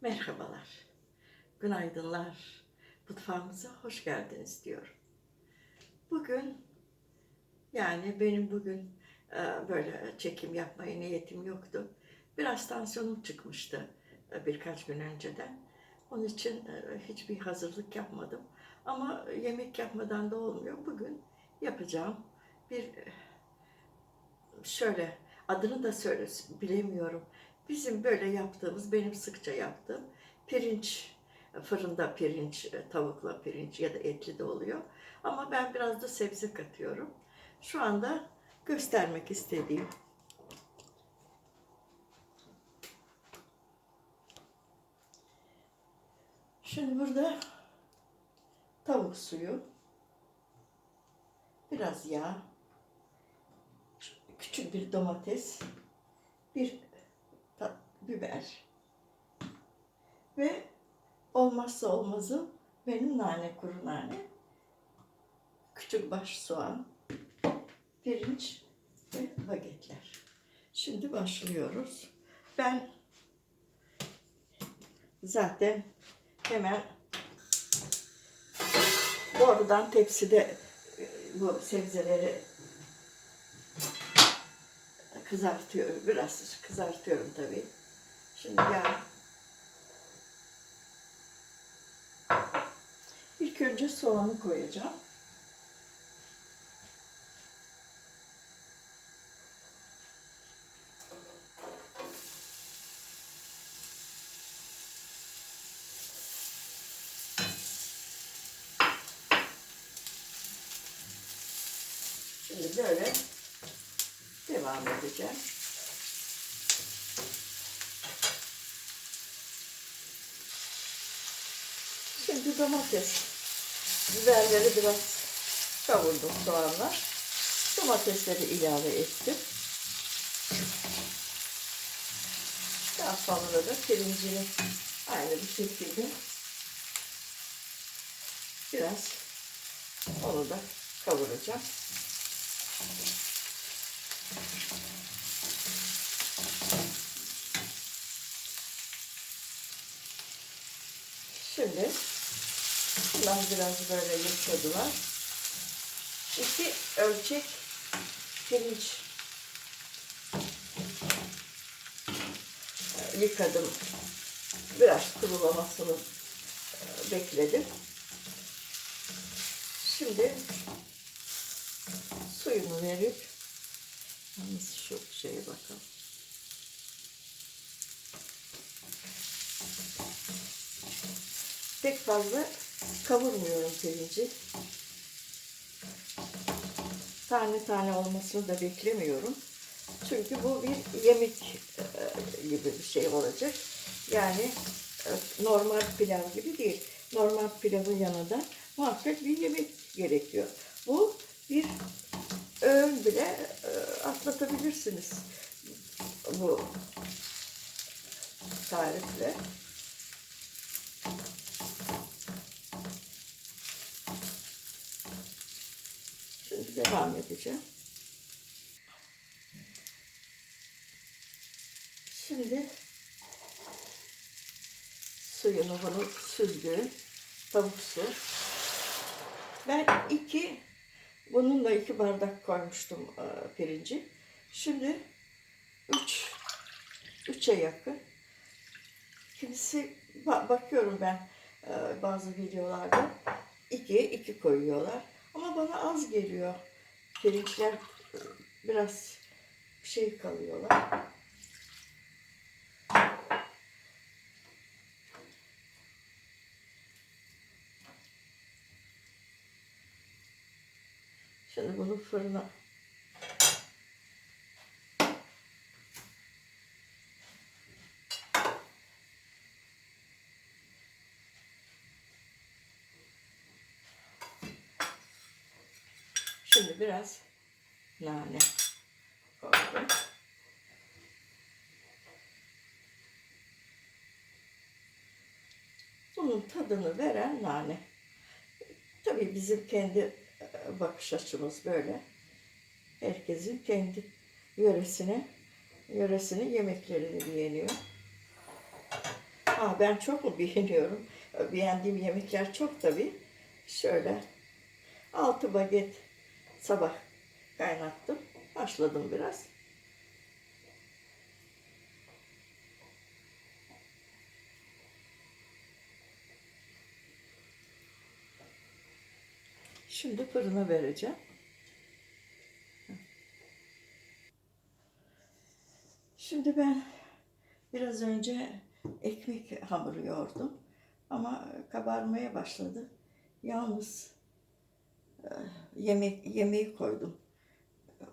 Merhabalar, günaydınlar. Mutfağımıza hoş geldiniz diyorum. Bugün, yani benim bugün e, böyle çekim yapmaya niyetim yoktu. Biraz tansiyonum çıkmıştı e, birkaç gün önceden. Onun için e, hiçbir hazırlık yapmadım. Ama yemek yapmadan da olmuyor. Bugün yapacağım bir şöyle adını da söyle bilemiyorum. Bizim böyle yaptığımız, benim sıkça yaptığım pirinç, fırında pirinç, e, tavukla pirinç ya da etli de oluyor. Ama ben biraz da sebze katıyorum. Şu anda göstermek istediğim Şimdi burada tavuk suyu, biraz yağ, küçük bir domates, bir biber ve olmazsa olmazım benim nane, kuru nane, küçük baş soğan, pirinç ve bagetler. Şimdi başlıyoruz. Ben zaten hemen doğrudan tepside e, bu sebzeleri kızartıyorum. Biraz kızartıyorum tabii. Şimdi yağ. İlk önce soğanı koyacağım. Şimdi böyle devam edeceğim. Şimdi domates, biberleri biraz kavurdum soğanla. Domatesleri ilave ettim. Daha sonra da pirincini aynı bir şekilde biraz onu da kavuracağım. Şimdi bunlar biraz böyle yumuşadılar. İki ölçek pirinç e, yıkadım. Biraz kurulamasını e, bekledim. Şimdi suyunu verip yalnız şu şeye bakalım. Pek fazla kavurmuyorum pirinci. Tane tane olmasını da beklemiyorum. Çünkü bu bir yemek e, gibi bir şey olacak. Yani e, normal pilav gibi değil. Normal pilavın yanında muhakkak bir yemek gerekiyor. Bu bir öğün bile e, atlatabilirsiniz bu tarifle. Şimdi devam edeceğim. Şimdi suyunu bunu süzdüğüm tavuk su. Ben iki, bununla iki bardak koymuştum e, pirinci. Şimdi üç, üçe yakın. Kimisi, ba- bakıyorum ben e, bazı videolarda iki, iki koyuyorlar. Bana az geliyor. Pirinçler biraz şey kalıyorlar. Şimdi bunu fırına Biraz nane koydum. Bunun tadını veren nane. Tabii bizim kendi e, bakış açımız böyle. Herkesin kendi yöresine, yöresinin yemeklerini beğeniyor. Aa, ben çok mu beğeniyorum? Beğendiğim yemekler çok tabii. Şöyle altı baget sabah kaynattım. Haşladım biraz. Şimdi fırına vereceğim. Şimdi ben biraz önce ekmek hamuru yoğurdum. Ama kabarmaya başladı. Yalnız yemek yemeği koydum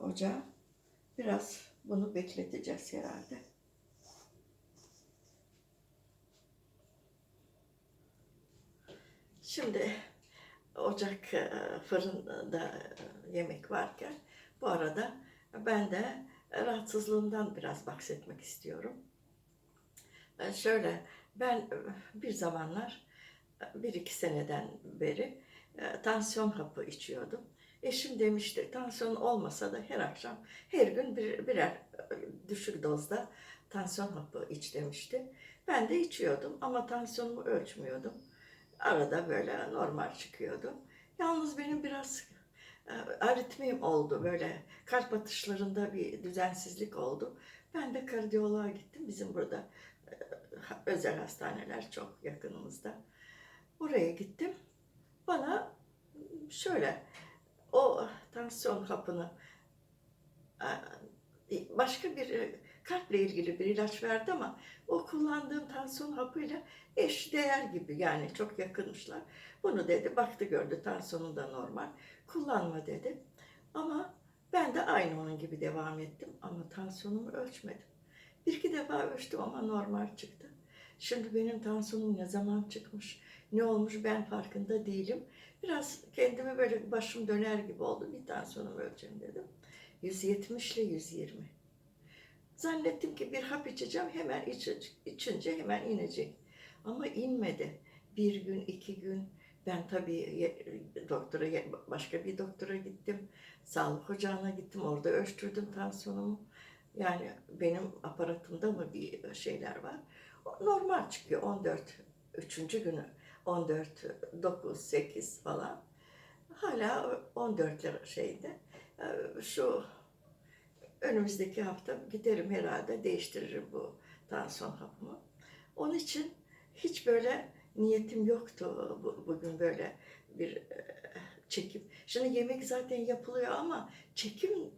ocağa. Biraz bunu bekleteceğiz herhalde. Şimdi ocak e, fırında yemek varken bu arada ben de rahatsızlığımdan biraz bahsetmek istiyorum. E, Şöyle ben bir zamanlar bir iki seneden beri e, tansiyon hapı içiyordum. Eşim demişti tansiyon olmasa da her akşam her gün bir, birer e, düşük dozda tansiyon hapı iç demişti. Ben de içiyordum ama tansiyonumu ölçmüyordum. Arada böyle normal çıkıyordu. Yalnız benim biraz e, aritmim oldu böyle kalp atışlarında bir düzensizlik oldu. Ben de kardiyoloğa gittim. Bizim burada özel hastaneler çok yakınımızda. Oraya gittim. Bana şöyle o tansiyon hapını başka bir e, kalple ilgili bir ilaç verdi ama o kullandığım tansiyon hapıyla eş değer gibi yani çok yakınmışlar. Bunu dedi baktı gördü tansiyonun da normal kullanma dedi. Ama ben de aynı onun gibi devam ettim ama tansiyonumu ölçmedim. Bir iki defa ölçtüm ama normal çıktı. Şimdi benim tansiyonum ne zaman çıkmış, ne olmuş ben farkında değilim. Biraz kendimi böyle başım döner gibi oldu. Bir tansiyonumu ölçeyim dedim. 170 ile 120. Zannettim ki bir hap içeceğim hemen iç, içince hemen inecek. Ama inmedi. Bir gün, iki gün. Ben tabii doktora, başka bir doktora gittim. Sağlık ocağına gittim. Orada ölçtürdüm tansiyonumu. Yani benim aparatımda mı bir şeyler var. Normal çıkıyor 14. Üçüncü günü 14, 9, 8 falan. Hala 14 lira şeyde. Ee, Şu önümüzdeki hafta giderim herhalde değiştiririm bu tansiyon hapımı. Onun için hiç böyle niyetim yoktu bu- bugün böyle bir e, çekim. Şimdi yemek zaten yapılıyor ama çekim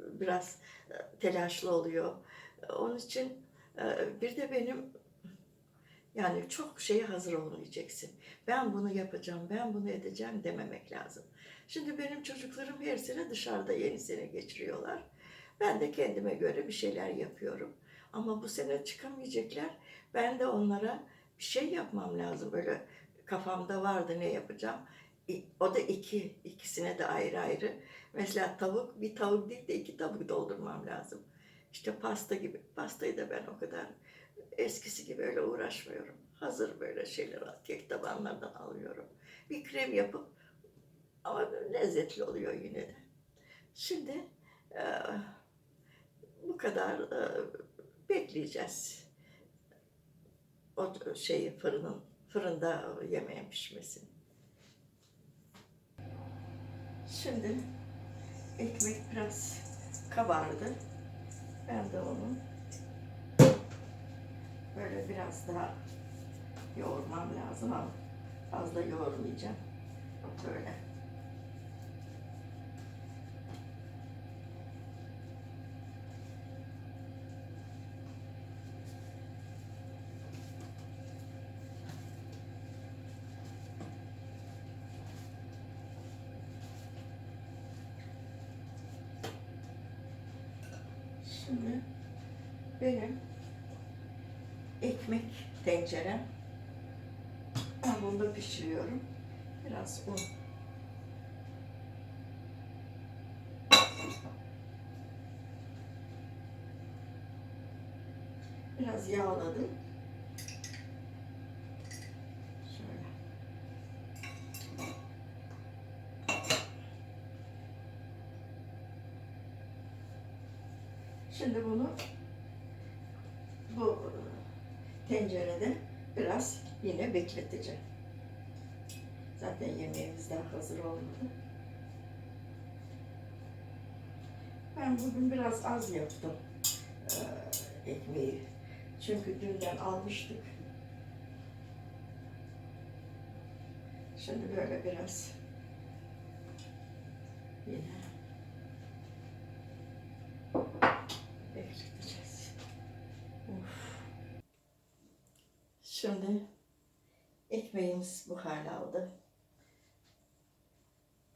biraz e, telaşlı oluyor. Onun için e, bir de benim yani çok şeye hazır olmayacaksın. Ben bunu yapacağım, ben bunu edeceğim dememek lazım. Şimdi benim çocuklarım her sene dışarıda yeni sene geçiriyorlar. Ben de kendime göre bir şeyler yapıyorum. Ama bu sene çıkamayacaklar. Ben de onlara bir şey yapmam lazım. Böyle kafamda vardı ne yapacağım. O da iki, ikisine de ayrı ayrı. Mesela tavuk, bir tavuk değil de iki tavuk doldurmam lazım. İşte pasta gibi. Pastayı da ben o kadar eskisi gibi öyle uğraşmıyorum. Hazır böyle şeyler kek tabanlardan alıyorum. Bir krem yapıp ama lezzetli oluyor yine de. Şimdi e, bu kadar e, bekleyeceğiz. O şeyi fırının fırında yemeğin pişmesini. Şimdi ekmek biraz kabardı. Ben de onu böyle biraz daha yoğurmam lazım ama fazla yoğurmayacağım. Böyle. Şimdi benim ekmek tencerem. Ben bunda pişiriyorum. Biraz un. Biraz yağladım. Şimdi bunu bu tencerede biraz yine bekleteceğim. Zaten yemeğimiz daha hazır olmadı. Ben bugün biraz az yaptım ekmeği. Çünkü dünden almıştık. Şimdi böyle biraz yine bekleteceğiz. Uf. Şimdi ekmeğimiz bu hale aldı.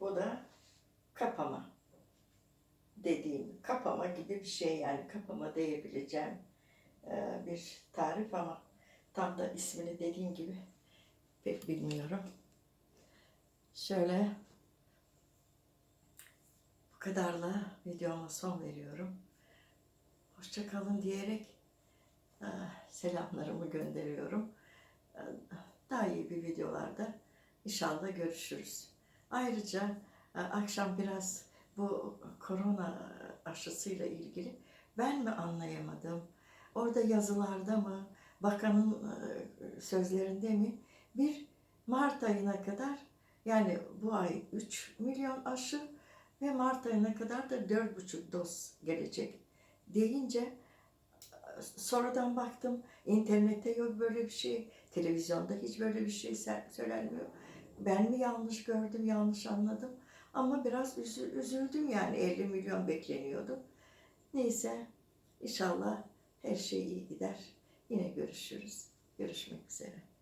Bu da kapama dediğim kapama gibi bir şey yani kapama diyebileceğim eee, bir tarif ama tam da ismini dediğim gibi pek bilmiyorum. Şöyle bu kadarla videoma son veriyorum. Hoşça kalın diyerek selamlarımı gönderiyorum. Eee, Daha iyi bir videolarda inşallah görüşürüz. Ayrıca e, akşam biraz bu korona aşısıyla ilgili ben mi anlayamadım? Orada yazılarda mı, bakanın e, sözlerinde mi bir Mart ayına kadar yani bu ay 3 milyon aşı ve Mart ayına kadar da 4,5 doz gelecek deyince sonradan baktım internette yok böyle bir şey, televizyonda hiç böyle bir şey söylenmiyor. Ben mi yanlış gördüm, yanlış anladım? Ama biraz üzü- üzüldüm yani 50 milyon bekleniyordu. Neyse inşallah her şey iyi gider. Yine görüşürüz. Görüşmek üzere.